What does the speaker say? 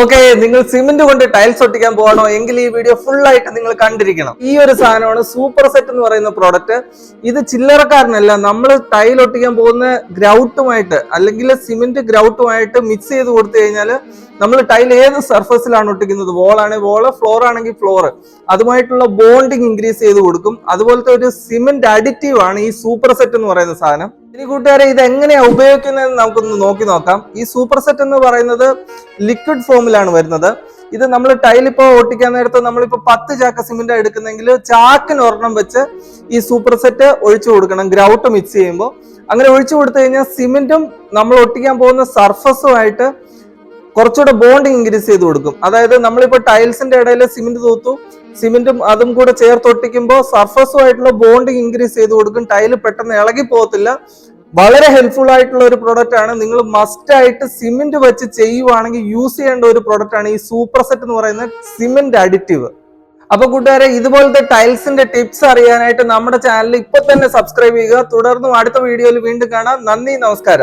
Okay നിങ്ങൾ cement കൊണ്ട് tiles ഒട്ടിക്കാൻ പോകണോ എങ്കിൽ ഈ വീഡിയോ ഫുൾ ആയിട്ട് നിങ്ങൾ കണ്ടിരിക്കണം. ഈ ഒരു സാധനമാണ് സൂപ്പർ സെറ്റ് എന്ന് പറയുന്ന പ്രോഡക്റ്റ് ഇത് ചില്ലറക്കാരനല്ല നമ്മൾ ടൈൽ ഒട്ടിക്കാൻ പോകുന്ന ഗ്രൗട്ടുമായിട്ട് അല്ലെങ്കിൽ സിമെന്റ് ഗ്രൗട്ടുമായിട്ട് മിക്സ് ചെയ്ത് കൊടുത്തു കഴിഞ്ഞാൽ നമ്മൾ ടൈൽ ഏത് സർഫസിലാണ് ഒട്ടിക്കുന്നത്? വോൾ ആണെങ്കിൽ വോൾ ഫ്ലോർ ആണെങ്കിൽ ഫ്ലോർ അതുമായിട്ടുള്ള ബോണ്ടിങ് ഇൻക്രീസ് ചെയ്ത് കൊടുക്കും. അതുപോലത്തെ ഒരു സിമെന്റ് അഡിറ്റീവ് ആണ് ഈ സൂപ്പർ സെറ്റ് എന്ന് പറയുന്ന സാധനം. ഇനി കൂട്ടുകാരെ ഇത് എങ്ങനെയാണ് ഉപയോഗിക്കുന്നത് നമുക്കൊന്ന് നോക്കി നോക്കാം. ഈ സൂപ്പർ സെറ്റ് എന്ന് പറയുന്നത് ലിക്വിഡ് ഫോമിലാണ് വരുന്നത്. ഇത് നമ്മൾ ടൈൽ ഇപ്പോൾ ഒട്ടിക്കാൻ നേരത്ത് നമ്മളിപ്പോൾ പത്ത് ചാക്ക സിമെന്റ് എടുക്കുന്നെങ്കിൽ ചാക്കിന് ഒരെണ്ണം വെച്ച് ഈ സൂപ്പർ സെറ്റ് ഒഴിച്ചു കൊടുക്കണം ഗ്രൗട്ട് മിക്സ് ചെയ്യുമ്പോൾ. അങ്ങനെ ഒഴിച്ചു കൊടുത്തു കഴിഞ്ഞാൽ സിമെന്റും നമ്മൾ ഒട്ടിക്കാൻ പോകുന്ന സർഫസുമായിട്ട് കുറച്ചുകൂടെ ബോണ്ട് ഇൻക്രീസ് ചെയ്ത് കൊടുക്കും. അതായത് നമ്മളിപ്പോൾ ടൈൽസിന്റെ ഇടയിൽ സിമെന്റ് തൂത്തു സിമെന്റും അതും കൂടെ ചേർത്തൊട്ടിക്കുമ്പോൾ സർഫസുമായിട്ടുള്ള ബോണ്ടിങ് ഇൻക്രീസ് ചെയ്ത് കൊടുക്കും. ടൈൽ പെട്ടെന്ന് ഇളകി പോകത്തില്ല. വളരെ ഹെൽപ്ഫുൾ ആയിട്ടുള്ള ഒരു പ്രോഡക്റ്റ് ആണ്. നിങ്ങൾ മസ്റ്റ് ആയിട്ട് സിമെന്റ് വെച്ച് ചെയ്യുവാണെങ്കിൽ യൂസ് ചെയ്യേണ്ട ഒരു പ്രോഡക്റ്റ് ആണ് ഈ സൂപ്പർ സെറ്റ് എന്ന് പറയുന്ന സിമെന്റ് അഡിറ്റീവ് അപ്പൊ കൂട്ടുകാരെ ഇതുപോലത്തെ ടൈൽസിന്റെ ടിപ്സ് അറിയാനായിട്ട് നമ്മുടെ ചാനൽ ഇപ്പൊ തന്നെ സബ്സ്ക്രൈബ് ചെയ്യുക. തുടർന്നും അടുത്ത വീഡിയോയിൽ വീണ്ടും കാണാം. നന്ദി നമസ്കാരം.